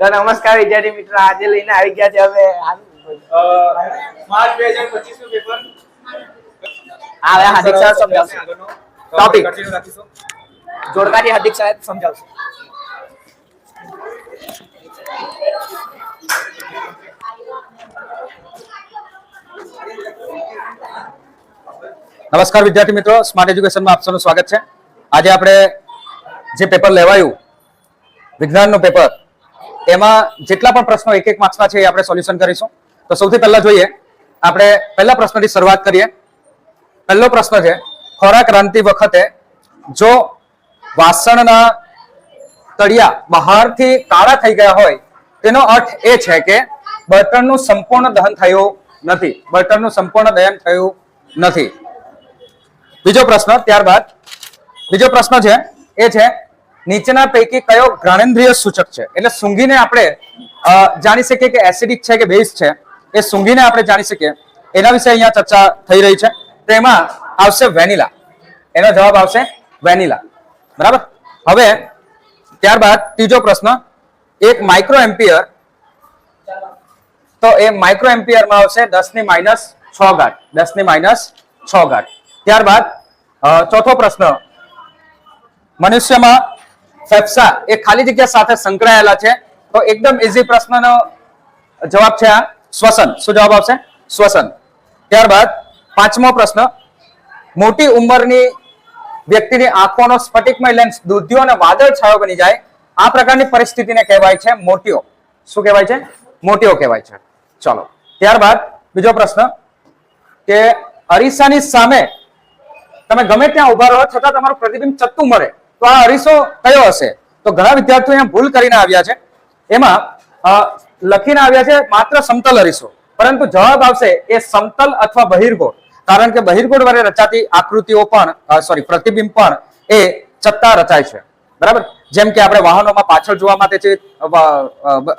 તો નમસ્કાર વિદ્યાર્થી મિત્રો આજે લઈને આવી ગયા છે અમે માર્ચ બે હજાર પચીસનું પેપર હા હવે હાર્દિક સર સમજાવશે. ટોપિક જોડકાથી હાર્દિક સાહેબ સમજાવશે. નમસ્કાર વિદ્યાર્થી મિત્રો સ્માર્ટ એજ્યુકેશનમાં આપ સૌનું સ્વાગત છે. આજે આપણે જે પેપર લેવાયું વિજ્ઞાનનું પેપર એમાં જેટલા પણ પ્રશ્નો એક એક માર્ક્સના છે એ આપણે સોલ્યુશન કરીશું. તો સૌથી પહેલા જોઈએ, આપણે પહેલા પ્રશ્નથી શરૂઆત કરીએ. પહેલો પ્રશ્ન છે, ખોરાક રાંધતી વખતે જો વાસણના તળિયા બહારથી કાળા થઈ ગયા હોય, તેનો અર્થ એ છે કે બળતણનું સંપૂર્ણ દહન થયું નથી. બળતણનું સંપૂર્ણ દહન થયું નથી. બીજો પ્રશ્ન ત્યારબાદ, બીજો પ્રશ્ન છે, એ છે નીચેના પૈકી કયો ઘ્રાણેન્દ્રિય સૂચક છે? એટલે સૂંઘીને આપણે જાણી શકીએ કે એસિડિક છે કે બેઝ છે. એ સૂંઘીને આપણે જાણી શકીએ. એના વિશે અહીંયા ચર્ચા થઈ રહી છે. તો એમાં આવશે વેનિલા. એનો જવાબ આવશે વેનિલા. બરાબર? હવે, ત્યારબાદ ત્રીજો પ્રશ્ન. એક માઇક્રો એમ્પિયર તો એ માઇક્રો એમ્પિયરમાં આવશે દસની માઇનસ છ ગાઠ દસની માઇનસ છ ગાઠ ત્યારબાદ ચોથો પ્રશ્ન. મનુષ્યમાં ફેફસા એ ખાલી જગ્યા સાથે સંકળાયેલા છે. તો એકદમ ઇઝી પ્રશ્નનો જવાબ છે આ શ્વસન. શું જવાબ આવશે? શ્વસન. ત્યારબાદ પાંચમો પ્રશ્ન. મોટી ઉંમરની વ્યક્તિની આંખોનો સ્ફટિકમય લેન્સ દૂધિયો અને વાદળ છાયો બની જાય. આ પ્રકારની પરિસ્થિતિને કહેવાય છે મોટિયો શું કહેવાય છે? મોટિયો કહેવાય છે. ચલો. ત્યારબાદ બીજો પ્રશ્ન કે અરીસાની સામે તમે ગમે ત્યાં ઊભા રહો છતાં તમારું પ્રતિબિંબ ચત્તું મળે. તો આ અરીસો કયો હશે? તો ઘણા વિદ્યાર્થીઓ અહીંયા ભૂલ કરીને આવ્યા છે. એમાં લખીને આવ્યા છે માત્ર સમતલ અરીસો. પરંતુ જવાબ આવશે એ સમતલ અથવા બહિર્ગોળ. કારણ કે બહિર્ગોળ વડે રચાતી આકૃતિઓ પણ સોરી પ્રતિબિંબ પણ એ ચત્તા રચાય છે. બરાબર? જેમ કે આપણે વાહનોમાં પાછળ જોવા માટે જે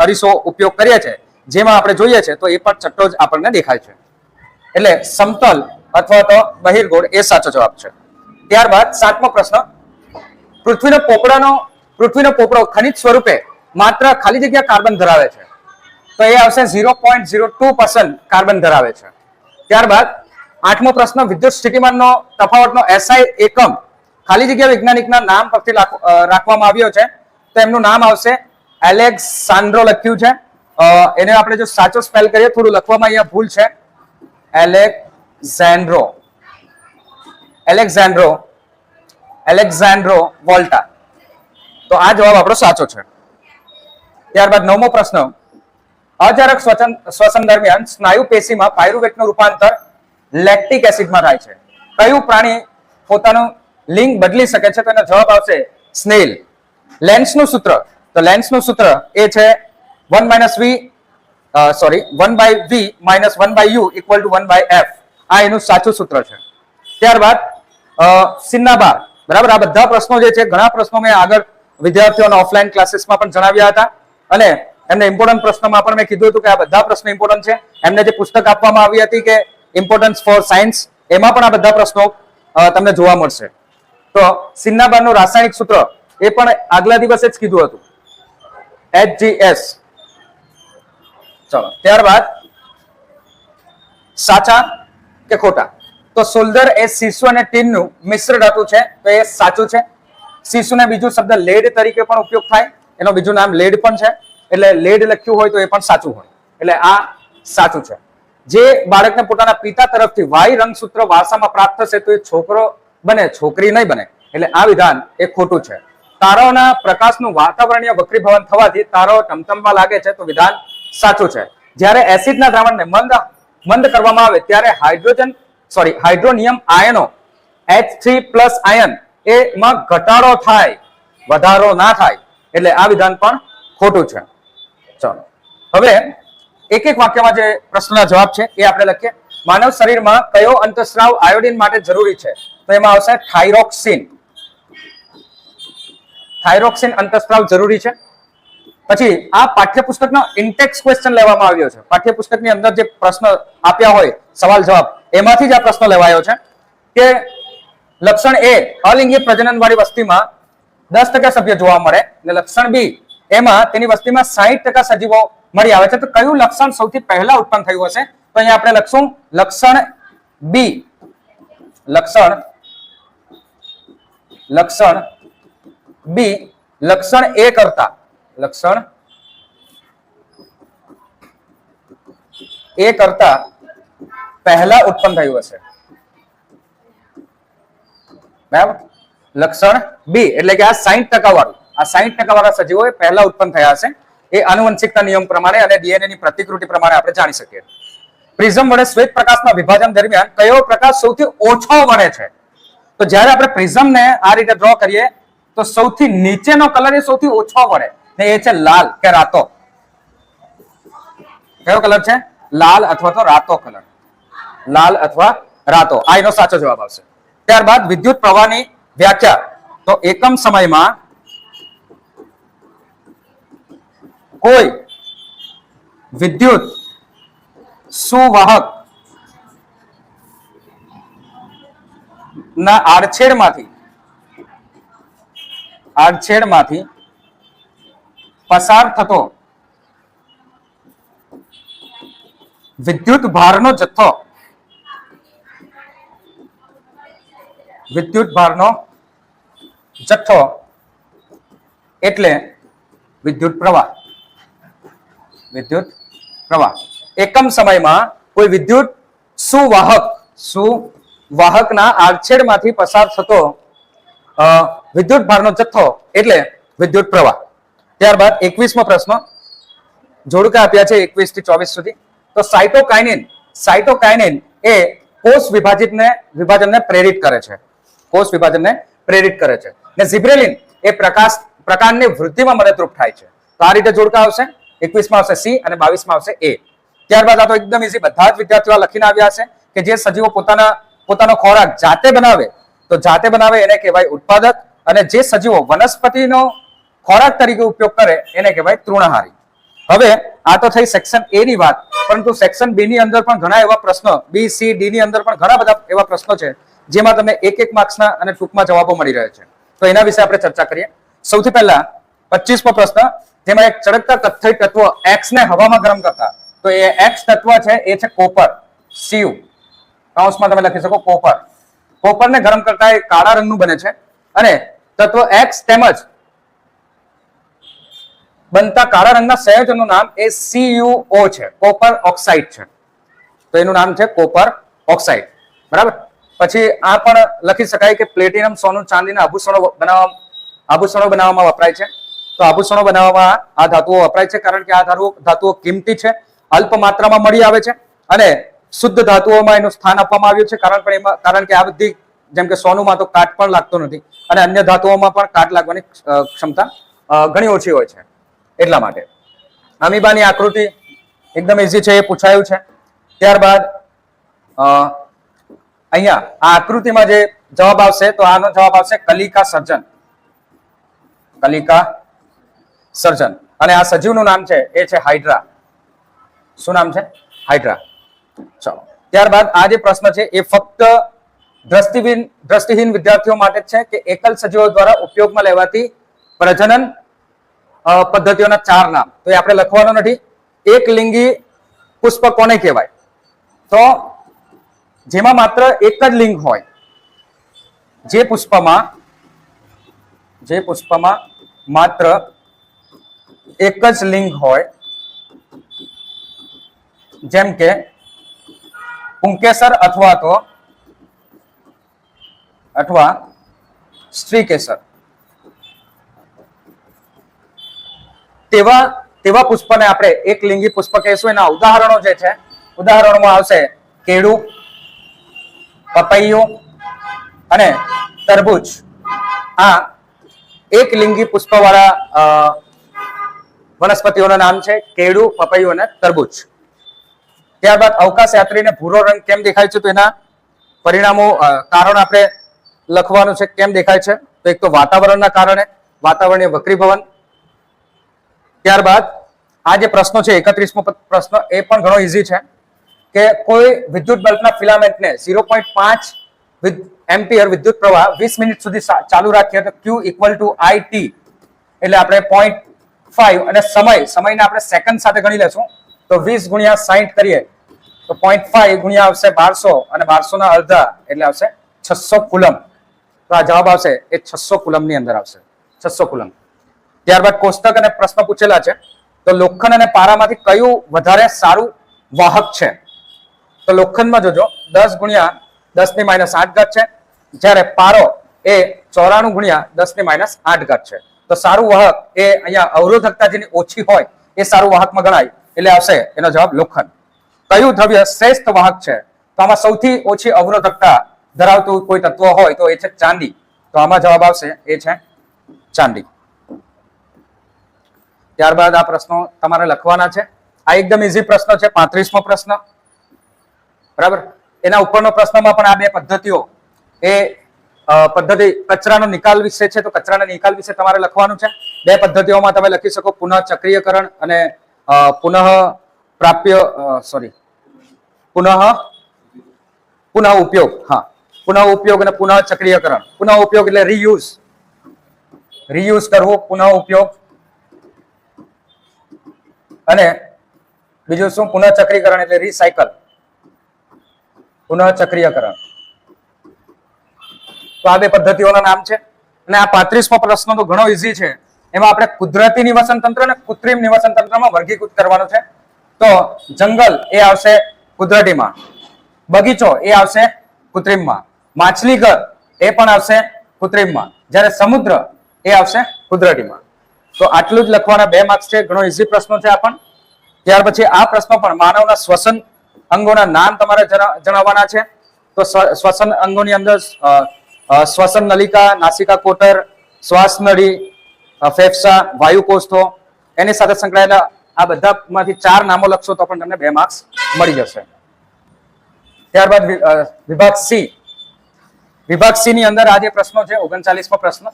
અરીસો ઉપયોગ કરીએ છીએ, જેમાં આપણે જોઈએ છે તો એ પણ ચટ્ટો જ આપણને દેખાય છે. એટલે સમતલ અથવા તો બહિર્ગોળ એ સાચો જવાબ છે. ત્યારબાદ સાતમો પ્રશ્ન પૃથ્વીનો પોપડાનો, પૃથ્વીનો પોપડો ખનિજ સ્વરૂપે માત્ર ખાલી જગ્યા કાર્બન ધરાવે છે. તો એ આવશે zero point zero two carbon ધરાવે છે. ત્યારબાદ આઠમો પ્રશ્ન, વિદ્યુત સ્થિતિમાનનો તફાવતનો એસઆઈ એકમ ખાલી જગ્યા વૈજ્ઞાનિકના નામ પરથી રાખવામાં આવ્યો છે. તો એમનું નામ આવશે એલેક્સાન્ડ્રો લખ્યું છે. એને આપણે જો સાચો સ્પેલ કરીએ, થોડું લખવામાં અહીંયા ભૂલ છે. એલેક્ઝેન્ડ્રો. Alessandro Alessandro Volta. તો આ જવાબ આપણો સાચો છે. ત્યારબાદ નવમો પ્રશ્ન. અજારક શ્વસન દરમિયાન સ્નાયુ પેશીમાં પાયરુવેટનું રૂપાંતર લેક્ટિક એસિડમાં થાય છે. કયું પ્રાણી પોતાનું લિંગ બદલી શકે છે? તો એનો જવાબ આવશે સ્નેલ. લેન્સનું સૂત્ર. તો લેન્સનું સૂત્ર એ છે one minus V sorry, one by V minus one by U equal to one by F. આ એનું સાચું સૂત્ર છે. ત્યારબાદ સિન્નાબાર. બરાબર? આ બધા પ્રશ્નો જે છે, ઘણા પ્રશ્નો મેં આગળ વિદ્યાર્થીઓના ઓફલાઈન ક્લાસીસમાં પણ જણાવ્યા હતા. અને એમને ઇમ્પોર્ટન્ટ પ્રશ્નોમાં પણ મેં કીધું હતું કે આ બધા પ્રશ્નો ઇમ્પોર્ટન્ટ છે. એમને જે પુસ્તક આપવામાં આવી હતી કે ઇમ્પોર્ટન્સ ફોર સાયન્સ એમાં પણ આ બધા પ્રશ્નો તમને જોવા મળશે. તો સિન્નાબારનું રાસાયણિક સૂત્ર એ પણ આગલા દિવસે જ કીધું હતું. એચ ચલો, ત્યારબાદ સાચા કે ખોટા? તો સોલ્ડર એ શીશુ અને ટીનનું મિશ્ર ધાતુ છે, તો એ સાચું છે. શીશુને બીજું શબ્દ લેડ તરીકે પણ ઉપયોગ થાય. એનું બીજું નામ લેડ પણ છે. એટલે લેડ લખ્યું હોય તો એ પણ સાચું હોય. એટલે આ સાચું છે. જે બાળકને પોતાના પિતા તરફથી વાય રંગસૂત્ર વારસામાં પ્રાપ્ત થશે તો એ છોકરો બને, છોકરી નહીં બને. એટલે આ વિધાન એ ખોટું છે. તારાઓના પ્રકાશનું વાતાવરણીય વક્રીભવન થવાથી તારાઓ ટમટમવા લાગે છે, તો વિધાન સાચું છે. જ્યારે એસિડના દ્રાવણને મંદ મંદ કરવામાં આવે, ત્યારે હાઇડ્રોજન સોરી હાઇડ્રોનિયમ આયનો એચ થ્રી પ્લસ આયન એમાં ઘટાડો થાય, વધારો ના થાય, એટલે આ વિધાન પણ ખોટું છે. ચલો. હવે એક એક વાક્યમાં જે પ્રશ્નના જવાબ છે એ આપણે લખીએ. માનવ શરીરમાં કયો અંતસ્રાવ આયોડિન માટે જરૂરી છે? તો એમાં આવશે થાઇરોક્સિન. થાઇરોક્સિન અંતસ્રાવ જરૂરી છે. પછી આ પાઠ્યપુસ્તકનો ઇન્ટેક્સ ક્વેશ્ચન લેવામાં આવ્યો છે. પાઠ્યપુસ્તકની અંદર જે પ્રશ્ન આપ્યા હોય, સવાલ જવાબ એમાંથી જ આ પ્રશ્ન લેવાયો છે કે લક્ષણ એ અલિંગી પ્રજનન વાળી વસ્તીમાં દસ ટકા સભ્ય જોવા મળે અને લક્ષણ બી એમાં તેની વસ્તીમાં સાહીઠ ટકા સજીવો મળી આવે છે. તો કયું લક્ષણ સૌથી પહેલા ઉત્પન્ન થયું હશે? તો અહીંયા આપણે લખશું લક્ષણ બી. લક્ષણ લક્ષણ બી લક્ષણ એ કરતા, લક્ષણ એ કરતા પહેલા ઉત્પન્ન થયું હશે. બરાબર? લક્ષણ બી એટલે કે આ સાહીઠ ટકા વાળું આ સાહીઠ ટકા વાળા સજીવો એ પહેલા ઉત્પન્ન થયા હશે. એ આનુવંશિકતા નિયમ પ્રમાણે અને ડીએનએ ની પ્રતિકૃતિ પ્રમાણે આપણે જાણી શકીએ. પ્રિઝમ વડે શ્વેત પ્રકાશના વિભાજન દરમિયાન કયો પ્રકાશ સૌથી ઓછો વળે છે? તો જ્યારે આપણે પ્રિઝમને આ રીતે ડ્રો કરીએ, તો સૌથી નીચેનો કલર એ સૌથી ઓછો વળે. ને એ છે લાલ કે રાતો. કયો કલર છે? લાલ અથવા તો રાતો કલર લાલ અથવા રાતો. આ એનો સાચો જવાબ આવશે. ત્યારબાદ વિદ્યુત પ્રવાહની વ્યાખ્યા. તો એકમ સમયમાં કોઈ વિદ્યુત સુવાહક ના આડછેડમાંથી આડછેડમાંથી પસાર થતો વિદ્યુત ભારનો જથ્થો વિદ્યુત ભારનો જથ્થો એટલે વિદ્યુત પ્રવાહ. વિદ્યુત પ્રવાહ. એકમ સમયમાં કોઈ વિદ્યુત સુવાહક, સુવાહકના આડછેડમાંથી પસાર થતો વિદ્યુત ભારનો જથ્થો એટલે વિદ્યુત પ્રવાહ. ત્યારબાદ એકવીસમો પ્રશ્ન. જોડકા આપ્યા છે એકવીસથી ચોવીસ સુધી. તો સાયટોકાઇનિન સાયટોકાઇનિન એ કોષ વિભાજિતને, વિભાજનને પ્રેરિત કરે છે. કોષ વિભાજનને પ્રેરિત કરે છે. ને ઝિબ્રેલિન એ પ્રકાશ પ્રકારની વૃદ્ધિમાં મદદરૂપ થાય છે. તો આ રીતે જોડકા આવશે. એકવીસમાં આવશે સી અને બાવીસમાં આવશે એ. ત્યારબાદ આ તો એકદમ ઇઝી બધા જ વિદ્યાર્થીઓ લખીને આવ્યા છે કે જે સજીવો પોતાના, પોતાનો ખોરાક જાતે બનાવે, તો જાતે બનાવે એને કહેવાય ઉત્પાદક અને જે સજીવો વનસ્પતિનો ખોરાક તરીકે ઉપયોગ કરે એને કહેવાય તૃણહારી. હવે આ તો થઈ સેક્શન એ ની વાત, પરંતુ સેક્શન બી ની અંદર પણ ઘણા એવા પ્રશ્નો બી સી ડી ની અંદર પણ ઘણા બધા એવા પ્રશ્નો છે જેમાં તમને એક એક માર્ક્સના અને ટૂંકમાં જવાબો મળી રહે છે. તો એના વિશે આપણે ચર્ચા કરીએ. સૌથી પહેલા પચીસમો પ્રશ્ન, જેમાં એક ચળકતા કથ્થઈ તત્વ એક્સ ને હવામાં ગરમ કરતા. તો એ એક્સ તત્વ છે, એ છે કોપર. સીયુ કાઉન્સમાં તમે લખી શકો કોપર. કોપરને ગરમ કરતા એ કાળા રંગનું બને છે. અને તત્વ એક્સ તેમજ બનતા કાળા રંગના સંયોજનનું નામ એ સીયુઓ છે. કોપર ઓક્સાઇડ છે. તો એનું નામ છે કોપર ઓક્સાઇડ. બરાબર? પછી આ પણ લખી શકાય કે પ્લેટિનમ, સોનું, ચાંદીના આભૂષણો બનાવવા આભૂષણો બનાવવામાં વપરાય છે. તો આભૂષણો બનાવવામાં આ ધાતુઓ વપરાય છે કારણ કે આ ધાતુઓ કિંમતી છે, અલ્પ માત્રામાં મળી આવે છે અને શુદ્ધ ધાતુઓમાં એનું સ્થાન આપવામાં આવ્યું છે કારણ પણ એમાં કારણ કે આ બધી જેમ કે સોનુમાં તો કાટ પણ લાગતો નથી અને અન્ય ધાતુઓમાં પણ કાટ લાગવાની ક્ષમતા ઘણી ઓછી હોય છે. એટલા માટે. અમીબાની આકૃતિ એકદમ ઇઝી છે, એ પૂછાયું છે. ત્યારબાદ અહીંયા આ આકૃતિમાં જે જવાબ આવશે, તો આનો જવાબ આવશે કલિકા સર્જન. કલિકા સર્જન. અને આ સજીવનું નામ છે, એ છે હાઇડ્રા. શું નામ છે? હાઇડ્રા. ચલો. ત્યારબાદ આ જે પ્રશ્ન છે, એ ફક્ત દ્રષ્ટિહીન દ્રષ્ટિહીન વિદ્યાર્થીઓ માટે છે કે એકલ સજીવો દ્વારા ઉપયોગમાં લેવાતી પ્રજનન પદ્ધતિઓના ચાર નામ. તો એ આપણે લખવાનું નથી. એક લિંગી પુષ્પ કોને કહેવાય? તો જેમાં માત્ર એક જ લિંગ હોય. જે પુષ્પમાં જે પુષ્પમાં માત્ર એક જ લિંગ હોય. જેમ કે પુંકેસર અથવા તો અથવા સ્ત્રીકેસર. તેવા તેવા પુષ્પને આપણે એક લિંગી પુષ્પ કહેશું. એના ઉદાહરણો જે છે, ઉદાહરણોમાં આવશે કેળું પપૈયું અને તરબૂચ. આ એક લિંગી પુષ્પવાળા વનસ્પતિઓનું નામ છે કેળું, પપૈયું અને તરબૂચ. ત્યારબાદ અવકાશ યાત્રીને ભૂરો રંગ કેમ દેખાય છે તો એના પરિણામો કારણ આપણે લખવાનું છે કેમ દેખાય છે? તો એક તો વાતાવરણના કારણે, વાતાવરણીય વક્રીભવન. ત્યારબાદ આ જે પ્રશ્નો છે, એકત્રીસમો પ્રશ્ન એ પણ ઘણો ઇઝી છે. કે કોઈ વિદ્યુત બલ્બના ફિલામેન્ટને ઝીરો પોઈન્ટ પાંચ એમ્પિયર વિદ્યુત પ્રવાહ વીસ મિનિટ સુધી ચાલુ રાખીએ તો Q equal to I T એટલે આપણે પોઈન્ટ ફાઈવ અને સમય, સમયને આપણે સેકન્ડ સાથે ગણી લેશું. તો વીસ ગુણ્યા સાહીઠ કરીએ, તો પોઈન્ટ ફાઈવ ગુણ્યા આવશે બારસો અને બારસો ના અડધા, એટલે આવશે છસો કુલમ. તો આ જવાબ આવશે, એ છસો કુલમની અંદર આવશે. છસો કુલમ. ત્યારબાદ કોષ્ટક અને પ્રશ્ન પૂછેલા છે, તો લોખંડ અને પારામાંથી કયું વધારે સારું વાહક છે? તો લોખંડમાં જોજો, દસ ગુણ્યા દસની માઇનસ આઠ ઘાત છે. જ્યારે પારો એ ચોરાણું ગુણ્યા દસની માઇનસ આઠ ઘાત છે. તો સારું વાહક એ અહીંયા અવરોધકતા જેની ઓછી હોય, એ સારું વાહકમાં ગણાય. એટલે આવશે એનો જવાબ લોખંડ. કયું દ્રવ્ય શ્રેષ્ઠ વાહક છે? તો આમાં સૌથી ઓછી અવરોધકતા ધરાવતું કોઈ તત્વ હોય તો એ છે ચાંદી. તો આમાં જવાબ આવશે, એ છે ચાંદી. ત્યારબાદ આ પ્રશ્નો તમારે લખવાના છે. આ એકદમ ઇઝી પ્રશ્ન છે, પાંત્રીસમો પ્રશ્ન. બરાબર? એના ઉપરનો પ્રશ્નમાં પણ આ બે પદ્ધતિઓ. એ પદ્ધતિ કચરાનો નિકાલ વિશે છે, તો કચરાના નિકાલ વિશે તમારે લખવાનું છે. બે પદ્ધતિઓમાં તમે લખી શકો, પુનઃ ચક્રીયકરણ અને પુનઃ પ્રાપ્ય સોરી પુનઃ પુનઃ ઉપયોગ, હા. પુનઃ ઉપયોગ અને પુનઃ ચક્રીયકરણ. પુનઃ ઉપયોગ એટલે રીયુઝ રીયુઝ કરવું, પુનઃ ઉપયોગ. અને બીજું શું? પુનઃ ચક્રીકરણ એટલે રિસાયકલ પુનઃ ચક્રીયકરણ તો આ બે પદ્ધતિઓના નામ છે. અને આ પાંત્રીસમો પ્રશ્ન તો ઘણો ઈઝી છે. એમાં આપણે કુદરતી નિવસન તંત્ર અને કૃત્રિમ નિવસન તંત્રમાં વર્ગીકૃત કરવાનું છે. તો જંગલ એ આવશે કુદરતીમાં. બગીચો એ આવશે કૃત્રિમમાં. માછલી એ પણ આવશે કૃત્રિમમાં. જ્યારે સમુદ્ર એ આવશે કુદરતીમાં. તો આટલું જ લખવાના બે માર્ક્સ છે. ઘણો ઈઝી પ્રશ્નો છે આ પણ. ત્યાર પછી આ પ્રશ્ન પણ માનવના શ્વસન અંગોના નામ તમારે જણાવવાના છે. તો શ્વસન અંગોની અંદર શ્વસન નલિકા, નાસિકા કોટર, શ્વાસ નળી ફેફસા વાયુ કોષો એની સાથે સંકળાયેલા આ બધામાંથી ચાર નામો લખશો તો પણ તમને બે માર્ક્સ મળી જશે. ત્યારબાદ વિભાગ સી. વિભાગ સી ની અંદર આજે પ્રશ્નો છે, ઓગણચાલીસમો પ્રશ્ન.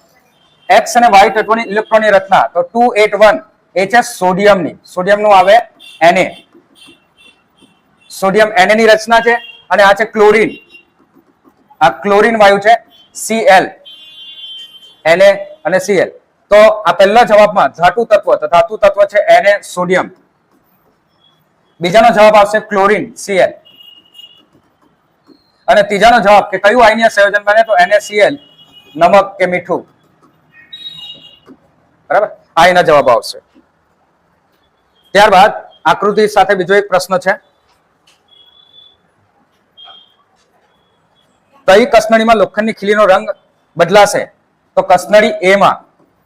એક્સ અને વાય તત્વોની ઇલેક્ટ્રોનની રચના, તો two eight one, H S સોડિયમની. સોડિયમનું આવે Na સોડિયમ એનની રચના છે અને આ છે ક્લોરીન. આ ક્લોરીન વાયુ છે સીએલ Na અને સીએલ તો આ પહેલા જવાબમાં ધાતુ તત્વ ધાતુ તત્વ છે Na સોડિયમ. બીજાનો જવાબ આવશે ક્લોરીન સીએલ અને ત્રીજાનો જવાબ કે કયું આયનીય સંયોજન બને તો NaCl નમક કે મીઠું? બરાબર? આ એના જવાબ આવશે. ત્યારબાદ આકૃતિ સાથે બીજો એક પ્રશ્ન છે. કઈ કસનળીમાં લોખંડની ખીલીનો રંગ બદલાશે? તો કસનળી એ માં.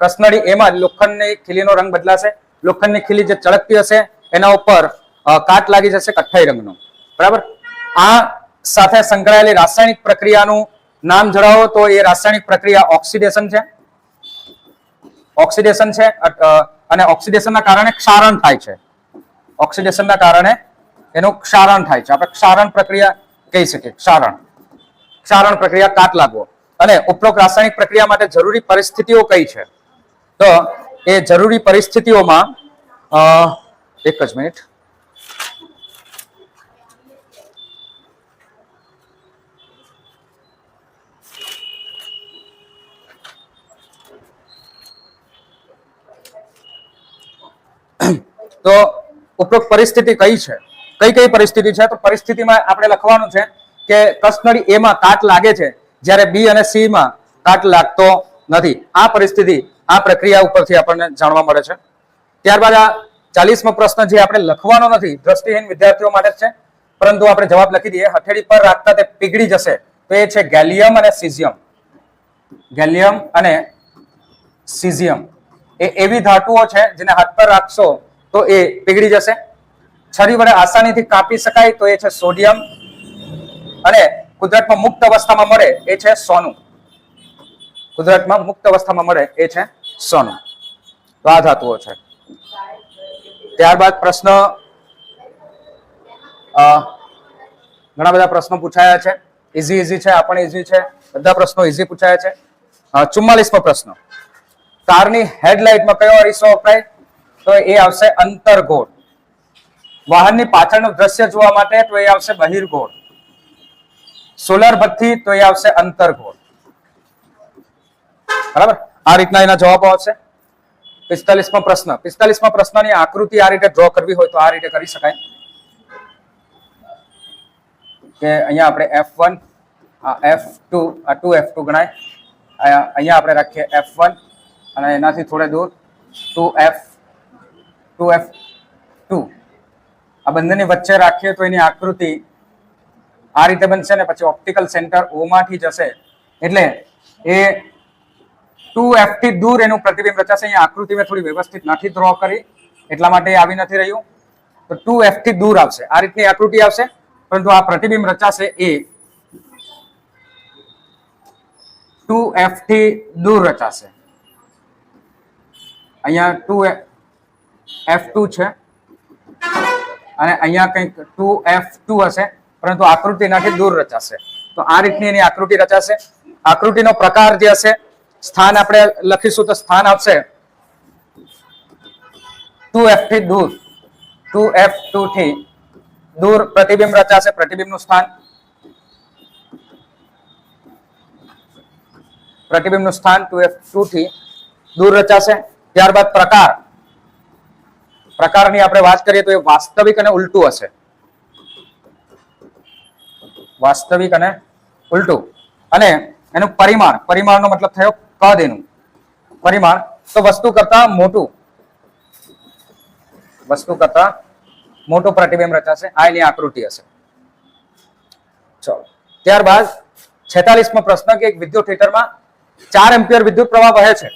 કસનળી એ માં લોખંડની ખીલીનો રંગ બદલાશે. લોખંડની ખીલી જે ચળકતી હશે, એના ઉપર કાટ લાગી જશે કથ્થાઈ રંગનો. બરાબર? આ સાથે સંકળાયેલી રાસાયણિક પ્રક્રિયાનું નામ જણાવો તો એ રાસાયણિક પ્રક્રિયા ઓક્સિડેશન છે. ઓક્સિડેશન છે અને ઓક્સિડેશનના કારણે ક્ષારણ થાય છે. ઓક્સિડેશનના કારણે એનું ક્ષારણ થાય છે. આપણે ક્ષારણ પ્રક્રિયા કહી શકીએ, ક્ષારણ. ક્ષારણ પ્રક્રિયા કાટ લાગવો. અને ઉપરોક્ત રાસાયણિક પ્રક્રિયા માટે જરૂરી પરિસ્થિતિઓ કઈ છે? તો એ જરૂરી પરિસ્થિતિઓમાં એક જ મિનિટ. તો ઉપરોક્ત પરિસ્થિતિ કઈ છે? કઈ કઈ પરિસ્થિતિ છે? તો પરિસ્થિતિમાં આપણે લખવાનું છે કે કસ્ટનરી એ માં કાટ લાગે છે, જ્યારે બી અને સી માં કાટ લાગતો નથી. આ પરિસ્થિતિ, આ પ્રક્રિયા ઉપરથી આપણને જાણવા મળે છે. ત્યારબાદ આ ચાલીસમો પ્રશ્ન જે આપણે લખવાનો નથી, દ્રષ્ટિહીન વિદ્યાર્થીઓ માટે છે. પરંતુ આપણે જવાબ લખી દઈએ, હથેળી પર રાખતા તે પીગળી જશે. તો એ છે ગેલિયમ અને સિઝિયમ. ગેલિયમ અને સિઝિયમ. એ એવી ધાતુઓ છે જેને હાથ પર રાખશો તો એ પીગળી જશે. છરી વડે આસાનીથી કાપી શકાય તો એ છે સોડિયમ. અને કુદરતમાં મુક્ત અવસ્થામાં મળે એ છે સોનું. કુદરતમાં મુક્ત અવસ્થામાં મળે એ છે સોનું. તો આ ધાતુઓ છે. ત્યારબાદ પ્રશ્ન ઘણા બધા પ્રશ્નો પૂછાયા છે. ઇઝી ઇઝી છે, આ પણ ઇઝી છે. બધા પ્રશ્નો ઇઝી પૂછાયા છે. ચુમ્માલીસમો પ્રશ્ન. કારની હેડલાઇટમાં કયો અરીસો વપરાય? તો એ આવશે અંતર્ગોળ. વાહનની પાછળનું દ્રશ્ય જોવા માટે તો એ આવશે બહિર્ગોળ. સોલર બત્તી તો એ આવશે અંતરગોળ. બરાબર? આ રીતના એના જવાબો આવશે. પિસ્તાલીસમો પ્રશ્ન. પિસ્તાલીસમા પ્રશ્નની આકૃતિ આ રીતે ડ્રો કરવી હોય તો આ રીતે કરી શકાય. કે અહીંયા આપણે એફ વન આ એફ ટુ આ ટુ એફ ટુ ગણાય. અહીંયા આપણે રાખીએ એફ વન અને એનાથી થોડે દૂર two F two F two આ બંનેની વચ્ચે રાખીએ તો એની આકૃતિ આ રીતે બનશે ને પછી ઓપ્ટિકલ સેન્ટર ઓમાંથી જશે. એટલે એ ટુ એફથી દૂર એનું પ્રતિબિંબ રચાશે. અહીંયા આકૃતિ મેં થોડી વ્યવસ્થિત નથી ડ્રો કરી. એટલા માટે એ આવી નથી રહ્યું. તો ટુ એફથી દૂર આવશે. આ રીતની આકૃતિ આવશે. પરંતુ આ પ્રતિબિંબ રચાશે એ. ટુ એફથી દૂર રચાશે. અહીંયા ટુ એફ ટુ છે. અને અહીંયા કંઈક ટુ એફ ટુ હશે. પરંતુ આકૃતિ એનાથી દૂર રચાશે. તો આ રીતની એની આકૃતિ રચાશે. આકૃતિનો પ્રકાર જે હશે, સ્થાન આપણે લખીશું તો સ્થાન આવશે ટુ એફથી દૂર. ટુ એફ ટુ થી દૂર પ્રતિબિંબ રચાશે, પ્રતિબિંબનું સ્થાન. પ્રતિબિંબનું સ્થાન ટુ એફ ટુ થી દૂર રચાશે. ત્યારબાદ પ્રકાર. પ્રકારની આપણે વાત કરીએ તો એ વાસ્તવિક અને ઉલટું હશે. વાસ્તવિક અને ઉલટું. અને એનું પરિમાણ, પરિમાણનો મતલબ થયો કદ એનું. પરિમાણ, તો વસ્તુ કરતા મોટું. વસ્તુ કરતા મોટું પ્રતિબિંબ રચાશે. આ એની આકૃતિ હશે. ચલો. ત્યારબાદ છેતાલીસમો પ્રશ્ન કે એક વિદ્યુત હીટરમાં ચાર એમ્પિયર વિદ્યુત પ્રવાહ વહે છે.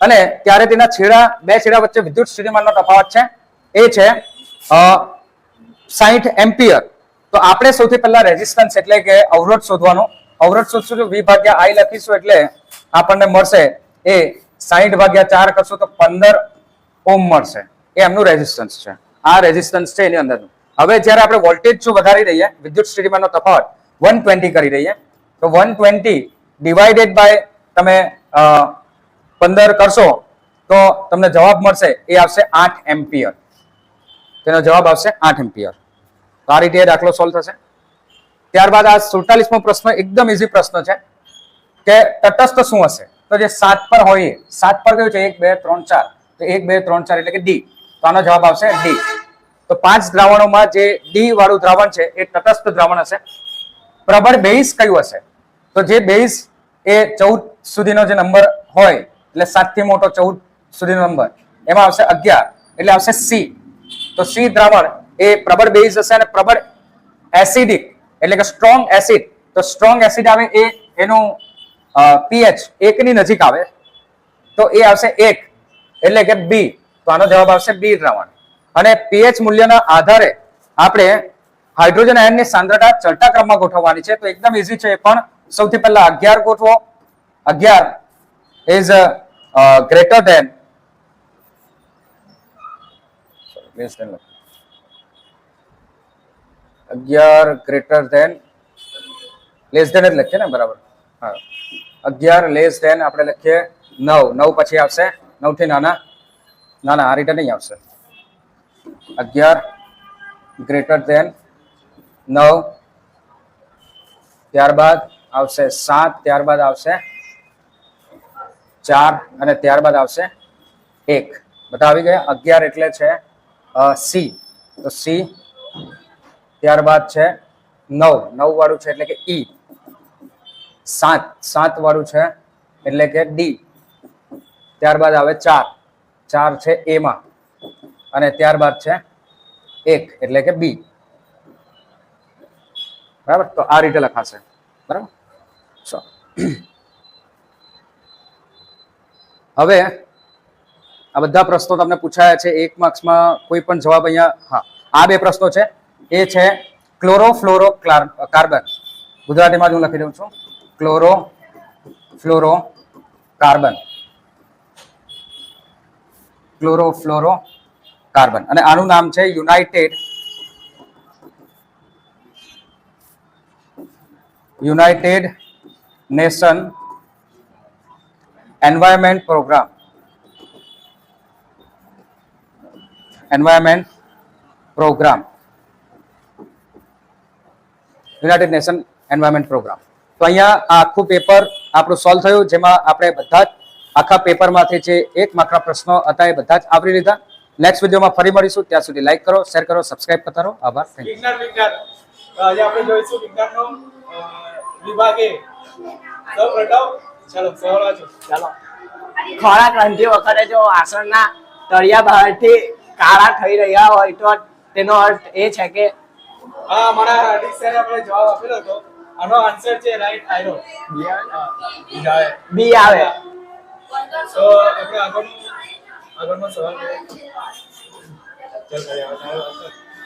અને ત્યારે તેના છેડા, બે છેડા વચ્ચે વિદ્યુત સ્થિતિમાનનો તફાવત છે. એ છે સાહીઠ એમ્પિયર. તો આપણે સૌથી પહેલા રેઝિસ્ટન્સ એટલે કે અવરોધ શોધવાનો. અવરોધ શોધશું વી ભાગ્યા આઈ લખીશું એટલે આપણને મળશે એ સાહીઠ ભાગ્યા ચાર કરશું તો પંદર ઓમ મળશે. એ એમનું રેઝિસ્ટન્સ છે. આ રેઝિસ્ટન્સ છે એની અંદરનું. હવે જ્યારે આપણે વોલ્ટેજ જો વધારી રહીએ વિદ્યુત સ્થિતિમાનનો તફાવત વન ટ્વેન્ટી કરી રહીએ તો વન ટ્વેન્ટી ડિવાઇડેડ બાય તમે પંદર કરશો તો તમને જવાબ મળશે. એ આવશે આઠ એમ્પિયર. તેનો જવાબ આવશે આઠ એમ્પિયર. તો આ રીતે દાખલો સોલ્વ થશે. ત્યારબાદ આ સુડતાલીસમો પ્રશ્ન એકદમ ઇઝી પ્રશ્ન છે કે તટસ્થ શું હશે? તો જે સાત પર હોય. સાત પર કયું છે? એક, બે, ત્રણ, ચાર. તો એક, બે, ત્રણ, ચાર એટલે કે ડી તો આનો જવાબ આવશે ડી તો પાંચ દ્રાવણોમાં જે ડી વાળું દ્રાવણ છે, એ તટસ્થ દ્રાવણ હશે. પ્રબળ બેઇસ કયું હશે? તો જે બેઇસ એ ચૌદ સુધીનો જે નંબર હોય, એટલે સાતથી મોટો ચૌદ સુધીનો નંબર. એમાં આવશે અગિયાર, એટલે આવશે સી તો સી દ્રાવણ એ પ્રબળ બેઝ હશે અને પ્રબળ એસિડિક, એટલે કે સ્ટ્રોંગ એસિડ. તો સ્ટ્રોંગ એસિડ આવે એ, એનું પીએચ એકની નજીક આવે. તો એ આવશે એક, એટલે કે બી. તો આનો જવાબ આવશે બી દ્રાવણ. અને પીએચ મૂલ્યના આધારે આપણે હાઇડ્રોજન આયનની સાંદ્રતા ચડતા ક્રમમાં ગોઠવવાની છે. તો એકદમ ઇઝી છે પણ. સૌથી પહેલા અગિયાર ગોઠવો. અગિયાર ઇઝ ગ્રેટર ધેન અગિયાર ગ્રેટર ધેન લેસ ધેન જ લખીએ ને, બરાબર? હા. અગિયાર લેસ ધેન આપણે લખીએ નવ. નવ પછી આવશે. નવથી નાના ના ના આ રીતે નહીં આવશે. અગિયાર ગ્રેટર ધેન નવ. ત્યારબાદ આવશે સાત. ત્યારબાદ આવશે ચાર અને ત્યારબાદ આવશે એક. બધા આવી ગયા? અગિયાર એટલે છે સી. તો સી ત્યારબાદ છે નવ. નવ વાળું છે એટલે કે ઈ. સાત. સાત વાળું છે એટલે કે ડી. ત્યારબાદ આવે ચાર. ચાર છે એમાં. અને ત્યારબાદ છે એક એટલે કે બી. બરાબર? તો આ રીતે લખાશે. બરાબર? ચલો. હવે આ બધા પ્રશ્નો તમને પૂછાયા છે. એક માર્ક્સમાં કોઈ પણ જવાબ અહીંયા, હા. આ બે પ્રશ્નો છે. એ છે ક્લોરો ફ્લોરો કાર્બન ગુજરાતીમાં જ હું લખી દઉં છું. Chloro fluoro carbon chloro fluoro carbon અને આનું નામ છે united united nation environment programme. Environment programme. United nation environment programme તો અહીંયા આ આખું પેપર આપણું સોલ્વ થયું જેમાં આપણે બધા જ આખા પેપરમાંથી જે એક માત્ર પ્રશ્નો હતા એ બધા જ આવરી લીધા. નેક્સ્ટ વિડીયોમાં ફરી મળીશું. ત્યાં સુધી લાઇક કરો શેર કરો સબસ્ક્રાઇબ કરતા રહો. આભાર. થેન્ક આજે આપણે જોઈશું વિજ્ઞાનનો અ, સૌ પ્રથમ ચાલો સવાલ ચાલો. ખોરાક રાંધતી વખતે જો વાસણના તળિયા બહારથી કાળા થઈ રહ્યા હોય તો તેનો અર્થ એ છે કે હા મારા હાર્દિક સરે આપણે જવાબ આપેલો હતો. આનો આન્સર છે રાઈટ આયરો. બી આવે? તો આપણે આગળનો આગળનો સવાલ.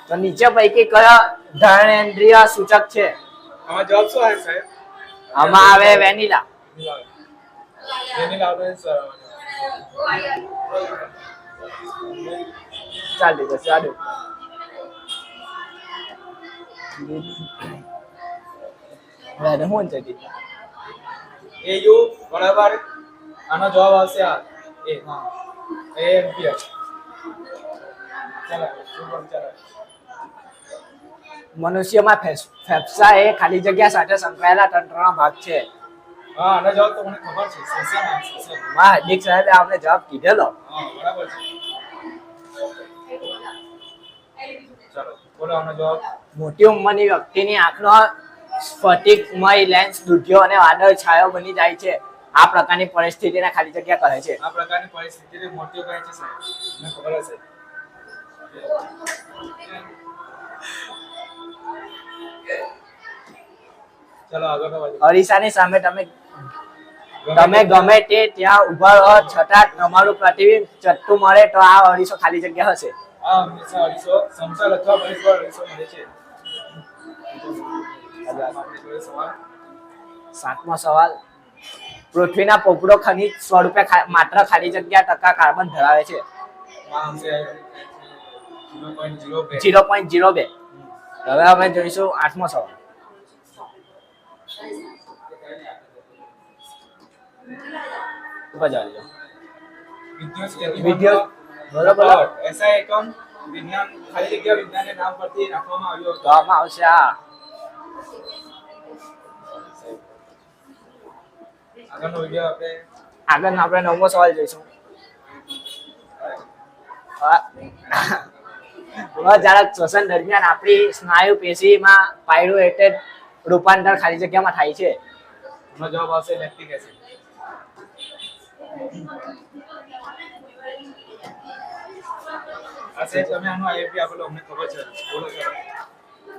તો નીચે પૈકી કયો ધર્ણેન્દ્રિય સૂચક છે? આમાં જવાબ શું આવે સાહેબ? આમાં આવે વેનીલા. વેનિલા આવે. ચાલુ ચાલુ. હવે હું ટીચર? એ યુ બરાબર. આનો જવાબ આવશે આ. એ એ એમ્પિયર. મનુષ્યમાં ફેસ- ફેફસા એ ખાલી જગ્યા સાથે સંકળાયેલા તંત્રનો ભાગ છે. હા આનો જવાબ તો મને ખબર છે. શ્વસન હા શ્વસન સાહેબે આપણે જવાબ કીધેલો. હા બરાબર છે. બોલો આનો જવાબ. મોટી ઉંમરની વ્યક્તિની આંખનો સ્ફટિકમય લેન્સ દૂધ્યો અને વાદળ છાયો બની જાય છે. આ પ્રકારની પરિસ્થિતિને ખાલી જગ્યા કહે છે. આ પ્રકારની પરિસ્થિતિને મોટી કહે છે સાહેબ. મને ખબર હશે. ચલો આગળ અરીસાની સામે તમે તમે ગમે તે ત્યાં ઊભા રહો છતાં તમારું પ્રતિબિંબ ચટ્ટું મળે તો આ અરીસો ખાલી જગ્યા હશે. આ હંમેશા અઢીસો સમતલ અથવા પરિબળ અઢીસો મળે છે. આપણે જોઈએ સવાલ. સાતમો સવાલ. પૃથ્વીના પોપડો ખનિજ સ્વરૂપે માત્ર ખાલી જગ્યા ટકા કાર્બન ધરાવે છે. આ હશે 0.02 ઝીરો પોઈન્ટ જીરો બે. હવે અમે જોઈશું આઠમો સવાલ. વિદ્યુત, બરોબર. એસઆઈ એકમ વિજ્ઞાન ખાલી જગ્યા વિજ્ઞાનના નામ પરથી રાખવામાં આવ્યો હતો. આમાં આવશે આ આગળનો વિડિયો આપણે આગળ આપણે નવમો સવાલ જોઈશું. અજારક શ્વસન દરમિયાન આપણી સ્નાયુ પેશીમાં પાયરુવેટેડ રૂપાંતર ખાલી જગ્યામાં થાય છે. જવાબ આવશે લેક્ટિક એસિડ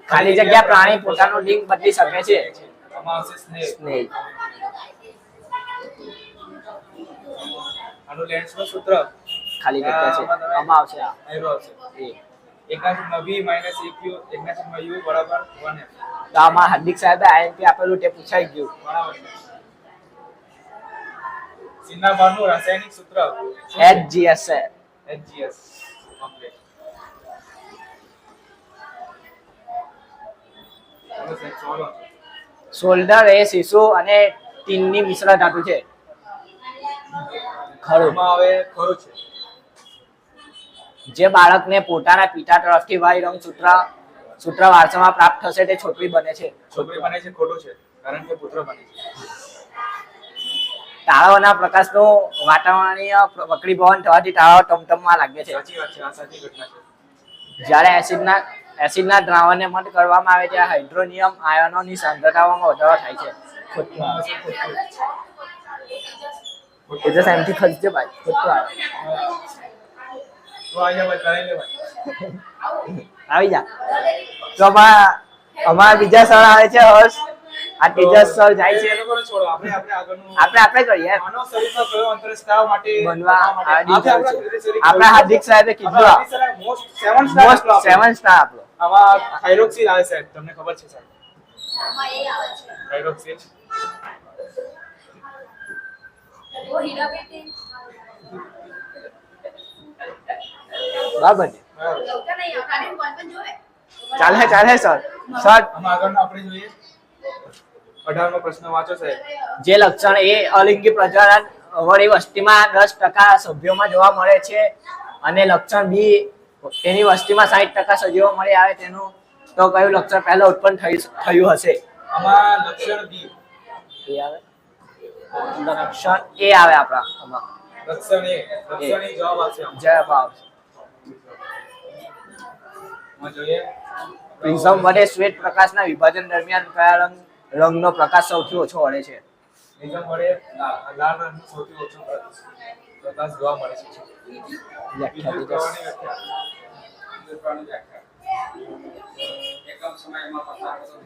ખાલી જગ્યા પ્રાણી પોતાનો લિંગ બદલી શકે છે. સ્નેહ. સ્નેહ. આનું લેન્સનું સૂત્ર? ખાલી જગ્યા છે. આમાં આવશે આ. આયરો આવશે. એ. એકના માઇનસ એક યુ યુ બરાબર વન તો આમાં હાર્દિક સાહેબે આઈએમપી આપેલું તે પૂછાઈ ગયું. બરાબર. સિન્ના બારનું રાસાયણિક સૂત્ર. એચજીએસ કમ્પ્લીટ. શોલ્ડર એ શિશુ અને ટીનની મિશ્ર ધાતુ છે. ખરું. હવે ખરું છે. જે બાળકને પોતાના પિતા તરફથી વાય રંગસૂત્ર સૂત્ર વારસામાં પ્રાપ્ત થશે તે છોકરી બને છે. છોકરી બને છે ખોટું છે. કારણ કે પુત્ર બને છે. તાળાઓના પ્રકાશનું વાતાવરણીય વક્રીભવન થવાથી તાળાઓ ટમટમવા લાગે છે. જ્યારે એસિડના એસિડના દ્રાવણને મત કરવામાં આવે ત્યારે હાઇડ્રોનિયમ આયનોની સાંદ્રતામાં વધારો થાય છે. એ તો સાઈમથી ખર્ચજે ભાઈ ખોટું આવે જા. તો અમારા અમારા બીજા સર આવે છે હર્ષ. આ તેજસ સર જાય છે. આપણે આપણે આગળનું આપણે આપણે કરીએ. બનવા આપણે હાર્દિક સાહેબે કીધું મોસ્ટ સેવન સ્ટાર આપણો આમાં થાઇરોક્સિલ આવે સાહેબ તમને ખબર છે સાહેબ? બરાબર. ચાલે ચાલે સર. સર. આગળ આપણે જોઈએ. અઢારમો પ્રશ્ન વાંચો સાહેબ. જે લક્ષણ એ અલિંગી પ્રજનન વળી વસ્તીમાં દસ ટકા સભ્યોમાં જોવા મળે છે અને લક્ષણ બી તેની વસ્તીમાં સાઠ ટકા સજીવો મળી આવે તેનું તો કયું લક્ષણ પહેલા ઉત્પન્ન થયું હશે? આમાં લક્ષણ બી. એ આવે? લક્ષણ એ આવે આપણા આમાં. રક્ષણ એ. રક્ષણ એ જવાબ આવશે જવાબ આવશે. જોઈએ. પ્રિઝમ વડે શ્વેત પ્રકાશના વિભાજન દરમિયાન કયા રંગ રંગનો પ્રકાશ સૌથી ઓછો વળે છે. નિગમ મળે લાલ રંગનો સૌથી ઓછો પ્રકાશ જોવા મળે છે. એકમ સમયમાં પસાર થતો